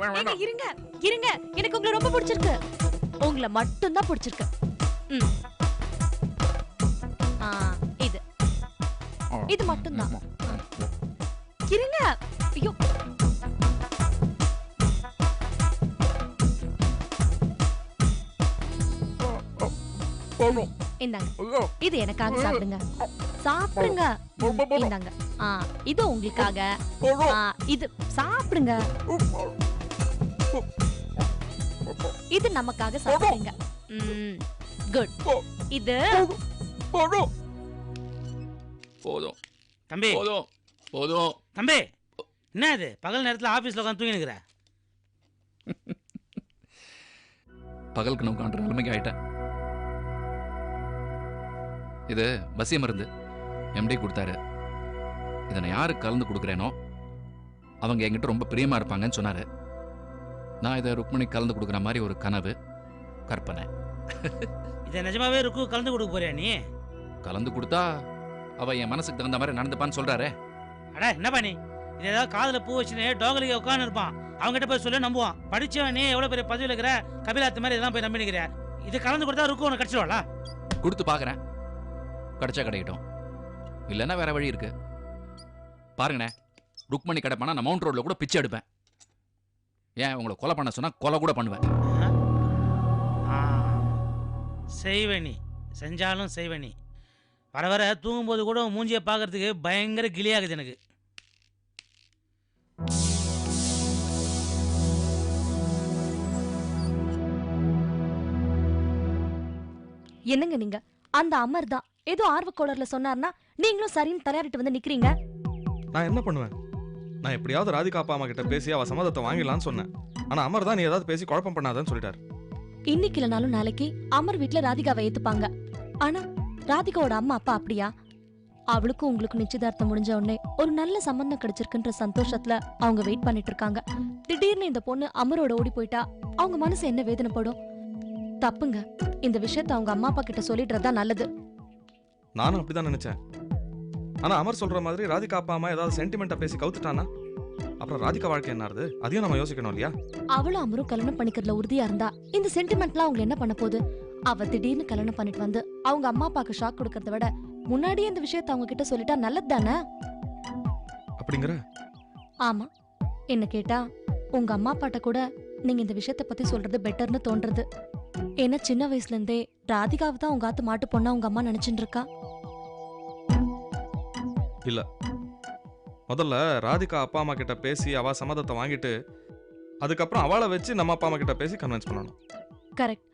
ஏங்க இருங்க இருங்க. எனக்கு உங்களை ரொம்ப பிடிச்சிருக்கு. உங்களை மட்டும் தான் பிடிச்சிருக்கு. ம். இது. இது மட்டும் தான். இருங்க. ஐயோ. இந்தாங்க. இது எனக்காக சாப்பிடுங்க. சாப்பிடுங்க. இந்தாங்க. இது உங்களுக்காக. இது சாப்பிடுங்க. இது நமக்காக சாப்பிடுங்க. குட் இது போதும். போதும் தம்பி. போதும். போதும். தம்பி என்ன இது? பகல் நேரத்துல ஆபீஸ்ல உட்காந்து தூங்கி நிக்கிற பகல் கனவு காண்ற நிலைமைக்கு ஆயிட்டேன். இது வசிய மருந்து. எம்டி கொடுத்தாரு. இதை நான் யாருக்கு கலந்து கொடுக்குறேனோ அவங்க என்கிட்ட ரொம்ப பிரியமா இருப்பாங்கன்னு சொன்னாரு. நான் இதை ருக்மணி கலந்து கொடுக்குற மாதிரி ஒரு கனவு கற்பனை. இதை நிஜமாவே ருக்கு கலந்து கொடுக்க போறியா நீ? கலந்து கொடுத்தா அவ என் மனசுக்கு தகுந்த மாதிரி நடந்துப்பான்னு சொல்றாரே. அட என்னப்பா நீ? இது ஏதாவது காதுல பூ வச்சுன்னு டோங்கலிக்கு உட்காந்து இருப்பான். அவங்ககிட்ட போய் சொல்ல நம்புவான். படிச்சவன் நீ எவ்வளவு பெரிய பதவியில் இருக்கிற? கபிலாத்து மாதிரி இதெல்லாம் போய் நம்பி நிக்கிற இது கலந்து கொடுத்தா ருக்கு உனக்கு கிடைச்சிடுவாளா கொடுத்து பார்க்கறேன் கிடைச்சா கிடைக்கட்டும். இல்லைன்னா வேற வழி இருக்கு. பாருங்கண்ணே ருக்மணி கிடைப்பானா நான் மவுண்ட் ரோட்ல கூட பிச்சை எடுப்பேன். ஏன் உங்களை கொலை பண்ண சொன்னா கொலை கூட பண்ணுவேன். ஆ, செய்வ நீ செஞ்சாலும் செய்வ நீ வர வர தூங்கும்போது கூட மூஞ்சியை பார்க்கறதுக்கு பயங்கர கிளியாகுது எனக்கு. என்னங்க நீங்க? அந்த அமர் தான். ஏதோ ஆர்வக்கோளர்ல சொன்னார்னா நீங்களும் சரின்னு தலையாரிட்டு வந்து நிக்கிறீங்க. நான் என்ன பண்ணுவேன்? நான் எப்படியாவது ராதிகா அப்பா அம்மா கிட்ட பேசி அவ சம்மதத்தை வாங்கிடலாம்னு சொன்னேன். ஆனா அமர் தான் நீ ஏதாவது பேசி குழப்பம் பண்ணாதன்னு சொல்லிட்டாரு. இன்னைக்கு இல்லைனாலும் நாளைக்கு அமர் வீட்ல ராதிகாவை ஏத்துப்பாங்க. ஆனா ராதிகாவோட அம்மா அப்பா அப்படியா? அவளுக்கும் உங்களுக்கு நிச்சயதார்த்தம் முடிஞ்ச உடனே ஒரு நல்ல சம்பந்தம் கிடைச்சிருக்குன்ற சந்தோஷத்துல அவங்க வெயிட் பண்ணிட்டு இருக்காங்க. திடீர்னு இந்த பொண்ணு அமரோட ஓடி போயிட்டா அவங்க மனசு என்ன வேதனைப்படும் தப்புங்க. இந்த விஷயத்த அவங்க அம்மா அப்பா கிட்ட சொல்லிடுறதா நல்லது. நானும் அப்படிதான் நினைச்சேன். ஆனா அமர் சொல்ற மாதிரி ராதிகா அப்பா அம்மா ஏதாவது சென்டிமெண்ட்டா பேசி கவுத்துட்டானா அப்புறம் ராதிகா வாழ்க்கை என்ன ஆறுது அதையும் நம்ம யோசிக்கணும் இல்லையா? அவளும் அமரும் கல்யாணம் பண்ணிக்கிறதுல உறுதியா இருந்தா இந்த சென்டிமெண்ட்லாம் அவங்க என்ன பண்ண போகுது? அவ திடீர்னு கல்யாணம் பண்ணிட்டு வந்து அவங்க அம்மா அப்பாக்கு ஷாக் கொடுக்கறத விட முன்னாடியே இந்த விஷயத்த அவங்க கிட்ட சொல்லிட்டா நல்லது தானே அப்படிங்கிற? ஆமா. என்ன கேட்டா உங்க அம்மா அப்பாட்ட கூட நீங்க இந்த விஷயத்த பத்தி சொல்றது பெட்டர்னு தோன்றது ஏன்னா சின்ன வயசுல இருந்தே ராதிகாவை தான் உங்க ஆத்து மாட்டு பொண்ணா உங்க அம்மா நினைச்சுட்டு இருக்கா? முதல்ல ராதிகா அப்பா அம்மா கிட்ட பேசி அவ சம்மதத்தை வாங்கிட்டு அதுக்கப்புறம் அவளை வச்சு நம்ம அப்பா அம்மா கிட்ட பேசி கன்வின்ஸ் பண்ணணும். கரெக்ட்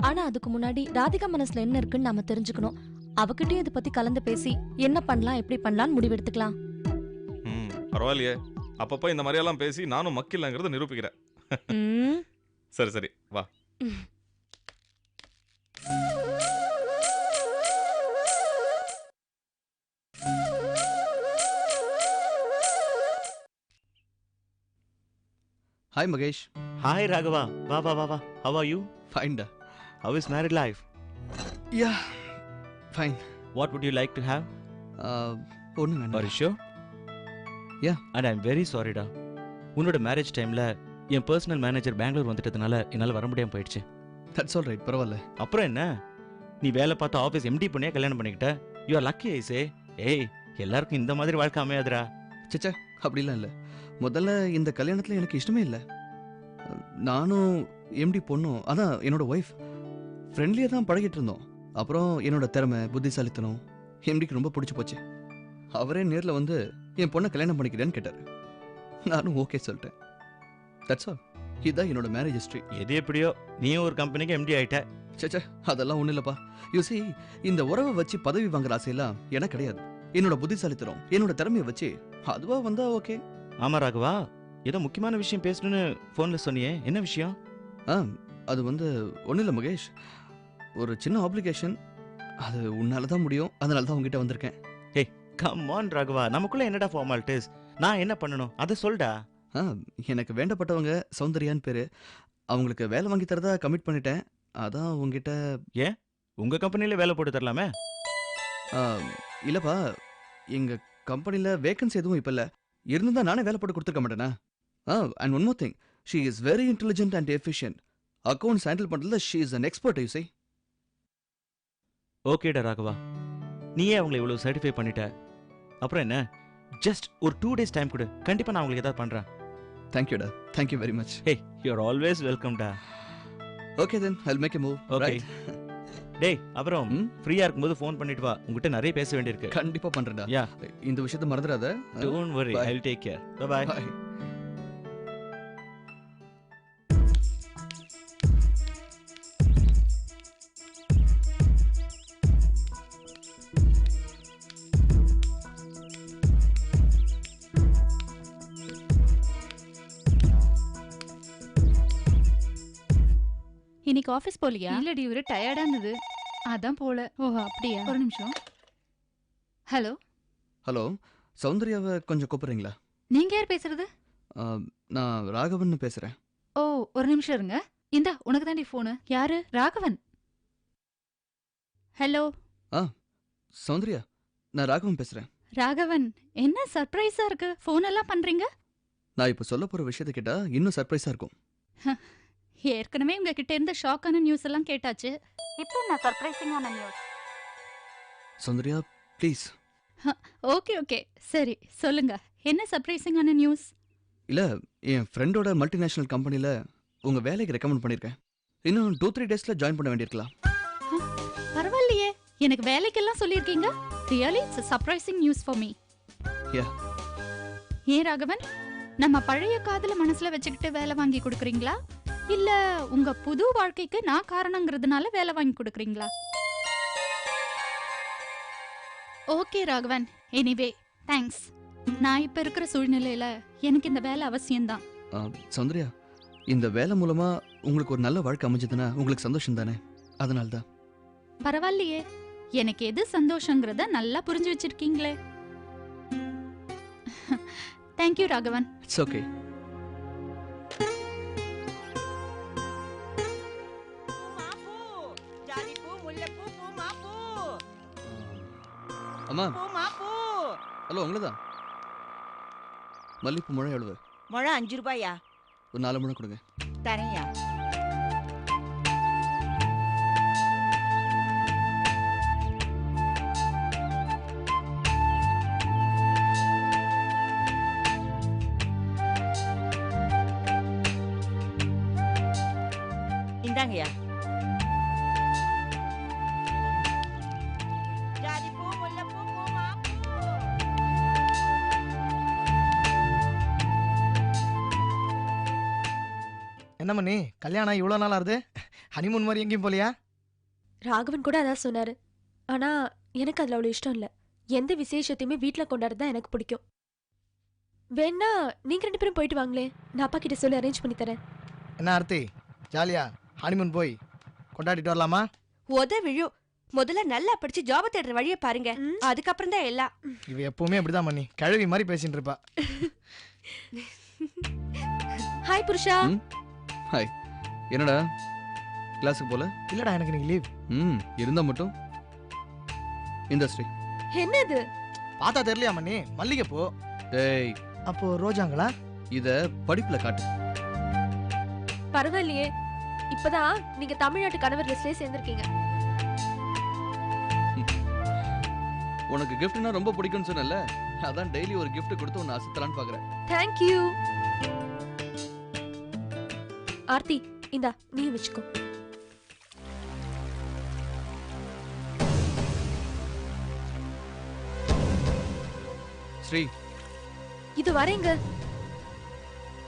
ஆனா அதுக்கு முன்னாடி ராதிகா மனசுல என்ன இருக்குன்னு நாம தெரிஞ்சுக்கணும். அவகிட்டயும் இதை பத்தி கலந்து பேசி என்ன பண்ணலாம் எப்படி பண்ணலாம்னு முடிவெடுத்துக்கலாம் ம் பரவாயில்லையே. அப்பப்போ இந்த மாதிரியெல்லாம் பேசி நானும் மக்கில்லைங்கிறத நிரூபிக்கிறேன். சரி சரி. வா. Hi, Magesh. Hi Raghava. Va va va va. How are you? Fine, da. How is married life? Yeah, fine. What would you like to have? Uh, ஒன்றும் Are வேண்டாம் you sure? Yeah. And I'm very sorry டா உன்னோட marriage டைம்ல என் personal manager Bangalore வந்துட்டதுனால என்னால் வர முடியாம போயிடுச்சு தட்ஸ் ஆல் ரைட் பரவாயில்ல அப்புறம் என்ன நீ வேலை பார்த்த ஆஃபீஸ் எம்டி பண்ணியே கல்யாணம் பண்ணிக்கிட்ட you are lucky I say ஏய் எல்லாருக்கும் இந்த மாதிரி வாழ்க்கை அமையாதுடா சச்சா அப்படிலாம் இல்லை முதல்ல இந்த கல்யாணத்தில் எனக்கு இஷ்டமே இல்லை. நானும் எம்டி பொண்ணும் அதான் என்னோட ஒய்ஃப் ஃப்ரெண்ட்லியாக தான் பழகிட்டு இருந்தோம். அப்புறம் என்னோட திறமை புத்திசாலித்தனம் எம்டிக்கு ரொம்ப பிடிச்சி போச்சு. அவரே நேரில் வந்து என் பொண்ணை கல்யாணம் பண்ணிக்கிறேன்னு கேட்டார். நானும் ஓகே சொல்லிட்டேன். தட்ஸ் ஆல் இதுதான் என்னோட மேரேஜ் ஹிஸ்ட்ரி எது எப்படியோ நீயும் ஒரு கம்பெனிக்கு எம்டி ஆயிட்ட. சச்சா அதெல்லாம் ஒன்றும் இல்லைப்பா. யூசி இந்த உறவை வச்சு பதவி வாங்குற ஆசையெல்லாம் எனக்கு கிடையாது. என்னோட புத்திசாலித்தனம் என்னோட திறமையை வச்சு அதுவா வந்தா ஓகே ஆமா ராகவா. ஏதோ முக்கியமான விஷயம் பேசணும்னு ஃபோன்ல சொன்னியே. என்ன விஷயம்? ஆ அது வந்து ஒன்றும் இல்லை மகேஷ். ஒரு சின்ன ஆப்ளிகேஷன் அது உன்னால தான் முடியும். அதனால தான் உங்ககிட்ட வந்திருக்கேன். Come on Raghava. நமக்குள்ள என்னடா ஃபார்மாலிட்டிஸ் நான் என்ன பண்ணணும்? அதை சொல்டா. ஆ எனக்கு வேண்டப்பட்டவங்க சௌந்தர்யான்னு பேர். அவங்களுக்கு வேலை வாங்கி தரதா கமிட் பண்ணிட்டேன். அதான் உங்ககிட்ட உங்க கம்பெனில வேலை போட்டு தரலாமே? ஆ, இல்லைப்பா. எங்கள் கம்பெனியில் வேகன்சி எதுவும் இப்போ இல்லை. இருந்தால் நானே வேலை போட்டு கொடுத்துருக்க மாட்டேனா? ஆ and one more thing she is very intelligent and efficient accounts handle பண்ணுறதுல she is an expert you say ஓகேடா ராகவா. நீயே அவங்களை இவ்வளோ சர்டிஃபை பண்ணிட்ட. அப்புறம் என்ன? ஜஸ்ட் ஒரு டூ டேஸ் டைம் கொடு. கண்டிப்பாக நான் உங்களுக்கு ஏதாவது பண்ணுறேன் தேங்க்யூடா thank you very much hey you are always வெல்கம்டா okay then I make a move okay டேய் அப்புறம் ம்? ஃப்ரீயா இருக்கும்போது ஃபோன் பண்ணிட்டு வா உங்ககிட்ட நிறைய பேச வேண்டியிருக்கு கண்டிப்பா பண்றேன்டா Yeah. இந்த விஷயத்தை மறந்துடாத don't worry Bye. I will take care bye bye Bye. இன்னைக்கு ஆபீஸ் போலியா இல்லடி ஒரு டயர்டா இருந்தது அதான் போல. ஓ அப்படியா? ஒரு நிமிஷம். ஹலோ? ஹலோ சௌந்தர்யாவை கொஞ்சம் கூப்பிடுறீங்களா? நீங்க யார் பேசுறது? ஆ, நான் ராகவன் பேசுறேன். ஓ ஒரு நிமிஷம் இருங்க. இந்தா உனக்கு தாண்டி போனு யாரு? ராகவன். ஹலோ? சௌந்தர்யா நான் ராகவன் பேசுறேன். ராகவன் என்ன சர்ப்ரைஸா இருக்கு? ஃபோன் எல்லாம் பண்றீங்க? நான் இப்போ சொல்ல போற விஷயத்தை கேட்டா இன்னும் சர்ப்ரைஸா இருக்கும். ஏற்கனவே உங்ககிட்ட இருந்து ஷாக்கான நியூஸ் எல்லாம் கேட்டாச்சு. இப்போ நான் சர்ப்ரைசிங்கான news Soundarya please okay okay சரி சொல்லுங்க. என்ன சர்ப்ரைசிங்கான நியூஸ் இல்ல என் ஃப்ரெண்டோட மல்டிநேஷனல் கம்பெனில உங்க வேலைக்கு ரெக்கமெண்ட் பண்ணிருக்கேன். இன்னும் டூ த்ரீ டேஸ்ல ஜாயின் பண்ண வேண்டியிருக்கலாம். பரவாயில்லையே. எனக்கு வேலைக்கெல்லாம் சொல்லியிருக்கீங்க. Really it's surprising news for me Yeah. ஏன் ராகவன்? நம்ம பழைய காதல மனசுல வச்சுக்கிட்டு வேலை வாங்கி கொடுக்குறீங்களா? இல்ல உங்க புது வாழ்க்கைக்கு நான் காரணங்கிறதுனால வேலை வாங்கி கொடுக்குறீங்களா? ஓகே ராகவன். எனிவே தேங்க்ஸ் நான் இப்ப இருக்கிற சூழ்நிலையில எனக்கு இந்த வேலை அவசியம்தான். சௌந்தர்யா இந்த வேலை மூலமா உங்களுக்கு ஒரு நல்ல வாழ்க்கை அமைஞ்சதுன்னா உங்களுக்கு சந்தோஷம் தானே அதனால தான் பரவாயில்லையே. எனக்கு எது சந்தோஷங்கிறத நல்லா புரிஞ்சு வச்சிருக்கீங்களே. Thank you Raghavan. It's okay அம்மா. பூ மாப்பூ ஹலோ உங்களதான் மல்லிப்பூ முழை எவ்வளவு? முழம் அஞ்சு ரூபாயா? ஒரு நாலு முழம் கொடுங்க. தரையா இந்தாங்கய்யா. என்ன பண்ணி கல்யாணம் இவ்வளோ நாள் ஆகுது. ஹனிமூன் மாதிரி எங்கேயும் போலியா ராகவன் கூட அதான் சொன்னாரு. ஆனா எனக்கு அதுல அவ்வளவு இஷ்டம் இல்ல. எந்த விசேஷத்தையுமே வீட்ல கொண்டாடுறது தான் எனக்கு பிடிக்கும். வேணா நீங்க ரெண்டு பேரும் போயிட்டு வாங்களே நான் அப்பா கிட்ட சொல்லி அரேஞ்ச் பண்ணி தரேன். என்ன ஆர்த்தி? ஜாலியா? ஹனிமூன் போய் கொண்டாடிட்டு வரலாமா? உத விழும் முதல்ல நல்லா படிச்சு ஜாப தேடுற வழியை பாருங்க. அதுக்கப்புறம் தான் எல்லாம். இவ எப்பவுமே அப்படிதான் பண்ணி கிழவி மாதிரி பேசிட்டு இருப்பா. ஹாய் புருஷா. ம். என்னடா? கிளாஸுக்கு போல? இல்லடா எனக்கு நீங்க லீவ் ம் இருந்தா மட்டும். இண்டஸ்ட்ரி என்னது? பார்த்தா தெரியலையா மண்ணி மல்லிகைப்பூ. டேய். அப்போ ரோஜாங்களா? இத படிப்புல காட்டு. பரவாயில்லையே. இப்பதான் நீங்க தமிழ்நாட்டு கணவர் லிஸ்ட்லயே சேர்ந்திருக்கீங்க. உனக்கு கிஃப்ட்னா ரொம்ப பிடிக்கும்னு சொன்னல அதான் டெய்லி ஒரு gift கொடுத்து உன்னை அசத்தலான்னு பாக்குறேன். தேங்க்யூ ஆர்த்தி இந்தா நீ வச்சுக்கோ. ஸ்ரீ. இது வரேங்க.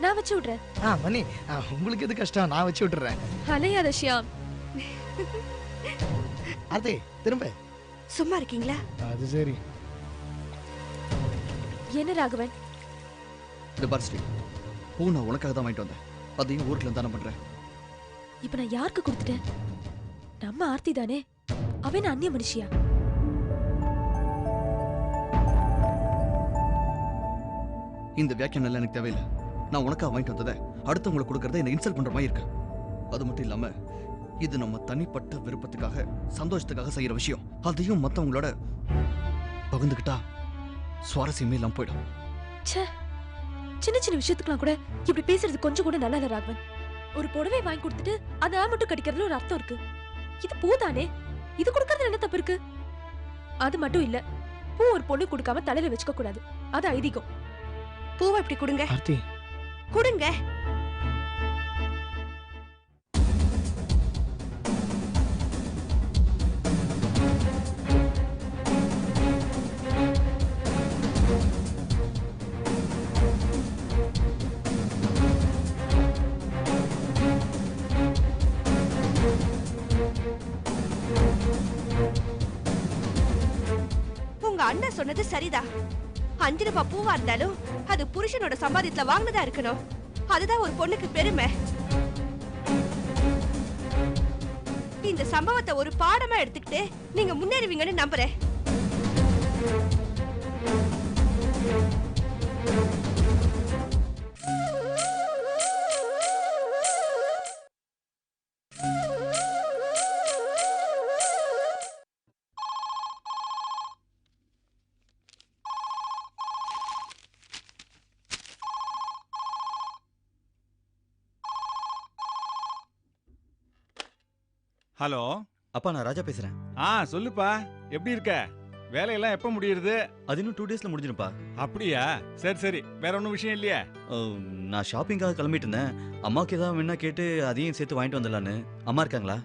நான் வச்சு விடுறேன். ஆ மணி. ஆ, உங்களுக்கு எது கஷ்டம்? நான் வச்சு விட்டுறேன். அலையாத ஷியாம். ஆர்த்தி திரும்ப. சும்மா இருக்கீங்களா? அது சரி. என்ன ராகவன்? இந்த பார் ஸ்ரீ. பூ நான் உனக்காக தான் வாங்கிட்டு வந்தேன். அதையும் ஊருக்குள்ள தானே பண்றேன் இப்ப நான் யாருக்கு கொடுத்துட்டேன்? நம்ம ஆர்த்தி தானே? அவன் அந்நிய மனுஷியா? இந்த வியாக்கியம் எல்லாம் எனக்கு தேவையில்லை. நான் உனக்காக வாங்கிட்டு வந்ததை அடுத்தவங்களுக்கு கொடுக்கறத என்ன இன்சல்ட் பண்ற மாதிரி இருக்கு. அது மட்டும் இல்லாம இது நம்ம தனிப்பட்ட விருப்பத்துக்காக சந்தோஷத்துக்காக செய்யற விஷயம். அதையும் மத்தவங்களோட பகிர்ந்துக்கிட்டா சுவாரஸ்யமே இல்லாம போயிடும். ச்சே. சின்ன சின்ன விஷயத்துக்குலாம் கூட இப்படி பேசுறது கொஞ்சம் கூட நல்லா இல்ல ராகவன். ஒரு புடவை வாங்கி கொடுத்துட்டு அதை ஆ மட்டும் கடிக்கிறதுல ஒரு அர்த்தம் இருக்கு. இது பூ தானே இது கொடுக்கறதுல என்ன தப்பு இருக்கு? அது மட்டும் இல்ல பூ ஒரு பொண்ணு கொடுக்காம தலையில வச்சுக்க கூடாது. அது ஐதீகம். பூவை இப்படி கொடுங்க. கொடுங்க. உங்க அண்ணன் சொன்னது சரிதான் அஞ்சு ரூபாய் பூவா இருந்தாலும் அது புருஷனோட சம்பாதியத்துல வாங்கினதா இருக்கணும். அதுதான் ஒரு பொண்ணுக்கு பெருமை. இந்த சம்பவத்தை ஒரு பாடமா எடுத்துக்கிட்டு நீங்க முன்னேறுவீங்கன்னு நம்புறேன். அப்பா நான் ராஜா பேசுறேன். ஆ சொல்லுப்பா. எப்படி இருக்க? வேலையெல்லாம் எப்போ முடியுது அது இன்னும் டூ டேஸ்ல முடிஞ்சிருப்பா அப்படியா? சரி சரி. வேற ஒன்றும் விஷயம் இல்லையா? நான் ஷாப்பிங்காக கிளம்பிட்டு இருந்தேன். அம்மாவுக்கு ஏதாவது வேணா கேட்டு அதையும் சேர்த்து வாங்கிட்டு வந்துடலான்னு. அம்மா இருக்காங்களா?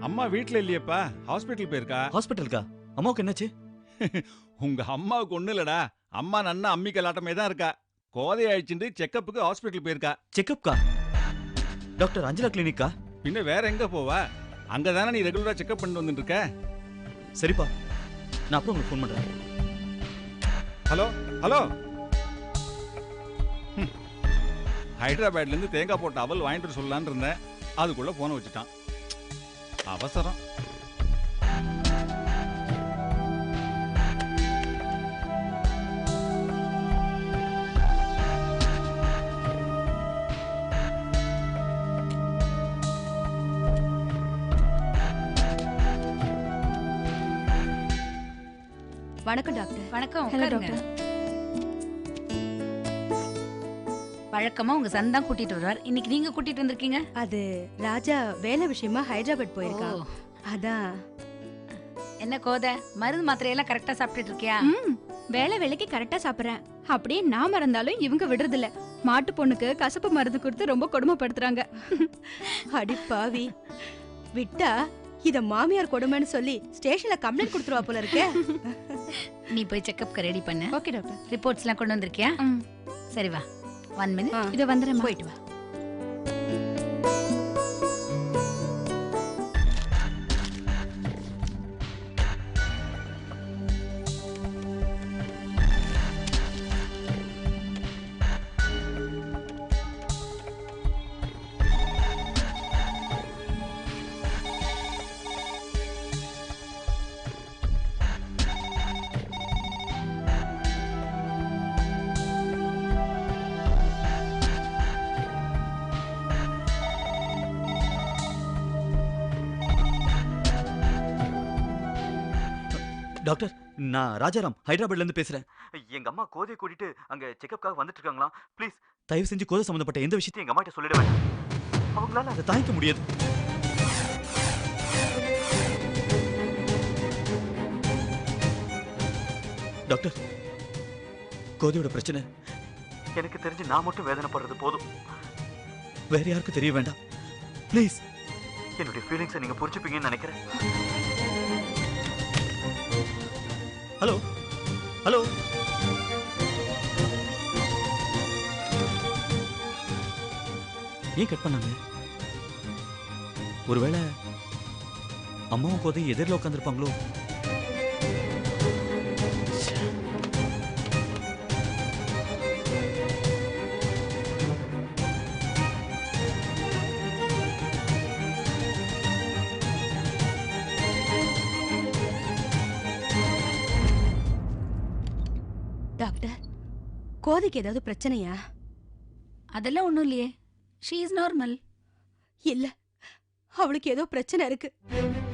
அம்மா வீட்டில் இல்லையேப்பா. ஹாஸ்பிட்டல் போயிருக்கா? ஹாஸ்பிட்டலுக்கா? அம்மாவுக்கு என்னாச்சு? உங்க அம்மாவுக்கு ஒன்றும் இல்லடா. அம்மா நன்னா அம்மி கலாட்டமே தான் இருக்கா. கோதை ஆயிடுச்சுட்டு செக்கப்புக்கு ஹாஸ்பிட்டல் போயிருக்கா. செக்கப்கா டாக்டர் அஞ்சலா கிளினிக்கா பின்ன வேற எங்க போவா? அங்க தானே நீ ரெகுலரா செக்கப் பண்ணிட்டு வந்துட்டு இருக்க சரிப்பா. நான் அப்புறம் உங்களுக்கு ஃபோன் பண்றேன். Hello hello. ஹம். ஹைதராபாத்ல இருந்து தேங்காய் போட்ட அவல் வாங்கிட்டு சொல்லலான்னு இருந்தேன். அதுக்குள்ள போன வச்சுட்டான். அவசரம். வணக்கம் டாக்டர். வணக்கம் Hello, உட்காருங்க. வழக்கமா உங்க சன் தான் கூட்டிட்டு வருவார் இன்னைக்கு நீங்க கூட்டிட்டு வந்திருக்கீங்க? அது ராஜா வேலை விஷயமா ஹைதராபாத் போயிருக்கான் ஓ, அதான். என்ன கோதை? மருந்து மாத்திரையெல்லாம் கரெக்டா சாப்பிட்டுட்டு இருக்கியா? வேலை வேலைக்கு கரெக்டா சாப்பிடுறேன். அப்படியே நான் மறந்தாலும் இவங்க விடுறதில்ல. மாட்டு பொண்ணுக்கு கசப்பு மருந்து கொடுத்து ரொம்ப கொடுமைப்படுத்துறாங்க. அடி பாவி. விட்டா இத மாமியார் கொடுமைன்னு சொல்லி ஸ்டேஷன்ல கம்ப்ளைண்ட் கொடுத்துருவா போல இருக்கே. நீ போய் செக்கப்க்கு ரெடி பண்ணு. ஓகே டாக்டர் ரிப்போர்ட்ஸ் எல்லாம் கொண்டு வந்திருக்கியா. சரி வா. ஒன் மினிட் இத வந்துடுறேன் போயிட்டு வா. டாக்டர் நான் ராஜாராம் ஹைதராபாத்ல இருந்து பேசுறேன். எங்க அம்மா கோதையை கூட்டிட்டு அங்க செக்கப்காக வந்துட்டு இருக்காங்களா ப்ளீஸ் தயவு செஞ்சு கோதை சம்பந்தப்பட்ட எந்த விஷயத்தையும் எங்க அம்மாட்ட சொல்லிட வேண்டாம். அவங்களால அதை தாங்கிக்க முடியாது. டாக்டர் கோதையோட பிரச்சனை. எனக்கு தெரிஞ்சு நான் மட்டும் வேதனைப்படுறது போதும். வேற யாருக்கும் தெரிய வேண்டாம். ப்ளீஸ் என்னுடைய ஃபீலிங்ஸை நீங்க புரிஞ்சுப்பீங்கன்னு நினைக்கிறேன். Hello hello. ஏன் கட் பண்ணாங்க? ஒருவேளை அம்மாவும் போதையும் எதிரில் உட்காந்துருப்பாங்களோ கோதைக்கு ஏதாவது பிரச்சனையா? அதெல்லாம் ஒண்ணும் இல்லையே. ஷீ இஸ் நார்மல் இல்ல. அவளுக்கு ஏதோ பிரச்சனை இருக்கு.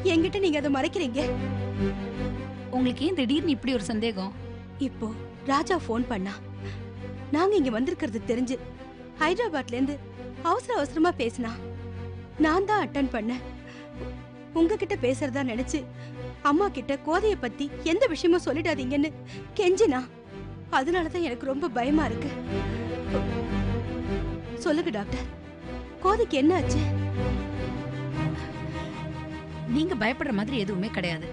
என்கிட்ட நீங்க அதை மறைக்கிறீங்க? உங்களுக்கு ஏன் திடீர்னு இப்படி ஒரு சந்தேகம்? இப்போ ராஜா ஃபோன் பண்ணா. நாங்க இங்க வந்திருக்கிறது தெரிஞ்சு ஹைதராபாத்ல இருந்து அவசர அவசரமா பேசினா. நான் தான் அட்டன் பண்ணேன். உங்ககிட்ட பேசுறதா நினைச்சு அம்மா கிட்ட கோதைய பத்தி எந்த விஷயமும் சொல்லிடாதீங்கன்னு கெஞ்சினா. அதனாலதான் எனக்கு ரொம்ப பயமா இருக்கு. சொல்லுங்க டாக்டர். கோதைக்கு என்ன ஆச்சு? நீங்க பயப்படுற மாதிரி எதுவுமே கிடையாது.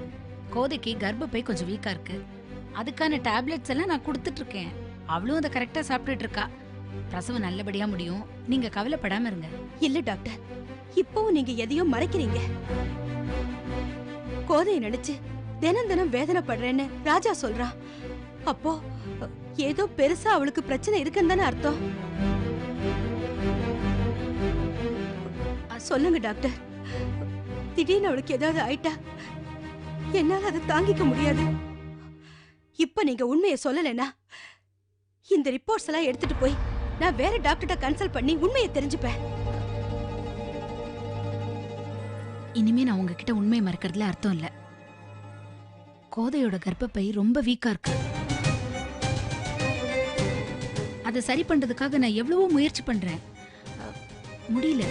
கோதைக்கு கர்ப்பப்பை கொஞ்சம் வீக்கா இருக்கு. அதுக்கான டேப்லெட்ஸ் எல்லாம் நான் கொடுத்துட்டு இருக்கேன் அவளும் அதை கரெக்டா சாப்பிட்டுட்டு இருக்கா பிரசவம் நல்லபடியா முடியும். நீங்க கவலைப்படாம இருங்க. இல்ல டாக்டர். இப்பவும் நீங்க எதையோ மறைக்கிறீங்க. கோதைய நினைச்சு தினம் தினம் வேதனைப்படுறேன்னு ராஜா சொல்றா. அப்போ ஏதோ பெருசா அவளுக்கு பிரச்சனை இருக்குன்னு தானே அர்த்தம்? சொல்லுங்க டாக்டர். திடீர்னு அவளுக்கு ஏதாவது ஆயிட்டா? என்னால அதை தாங்கிக்க முடியாது. இப்ப நீங்க உண்மையை சொல்லலைன்னா இந்த ரிப்போர்ட்ஸ் எல்லாம் எடுத்துட்டு போய் நான் வேற டாக்டர்கிட்ட கன்சல்ட் பண்ணி உண்மையை தெரிஞ்சுப்பேன். இனிமே நான் உங்ககிட்ட உண்மையை மறக்கிறதுல அர்த்தம் இல்லை. கோதையோட கர்ப்பப்பை ரொம்ப வீக்கா இருக்கு. அதை சரி பண்றதுக்காக நான் எவ்வளவோ முயற்சி பண்றேன். முடியல.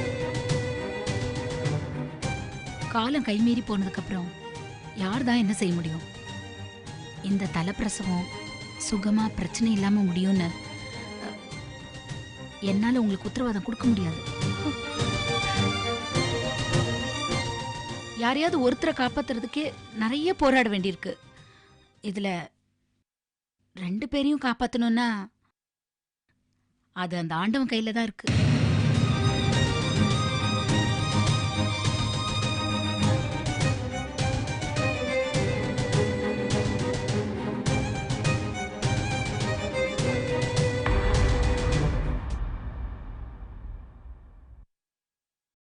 காலம் கைமீறி போனதுக்கு அப்புறம் யார் தான் என்ன செய்ய முடியும்? இந்த தலைப்பிரசவம் சுகமா பிரச்சனை இல்லாம முடியும்னு என்னால உங்களுக்கு உத்தரவாதம் கொடுக்க முடியாது. யாரையாவது ஒருத்தரை காப்பாத்துறதுக்கே நிறைய போராட வேண்டியிருக்கு. இதுல ரெண்டு பேரையும் காப்பாத்தணும்னா அது அந்த ஆண்டவன் கையில தான் இருக்கு.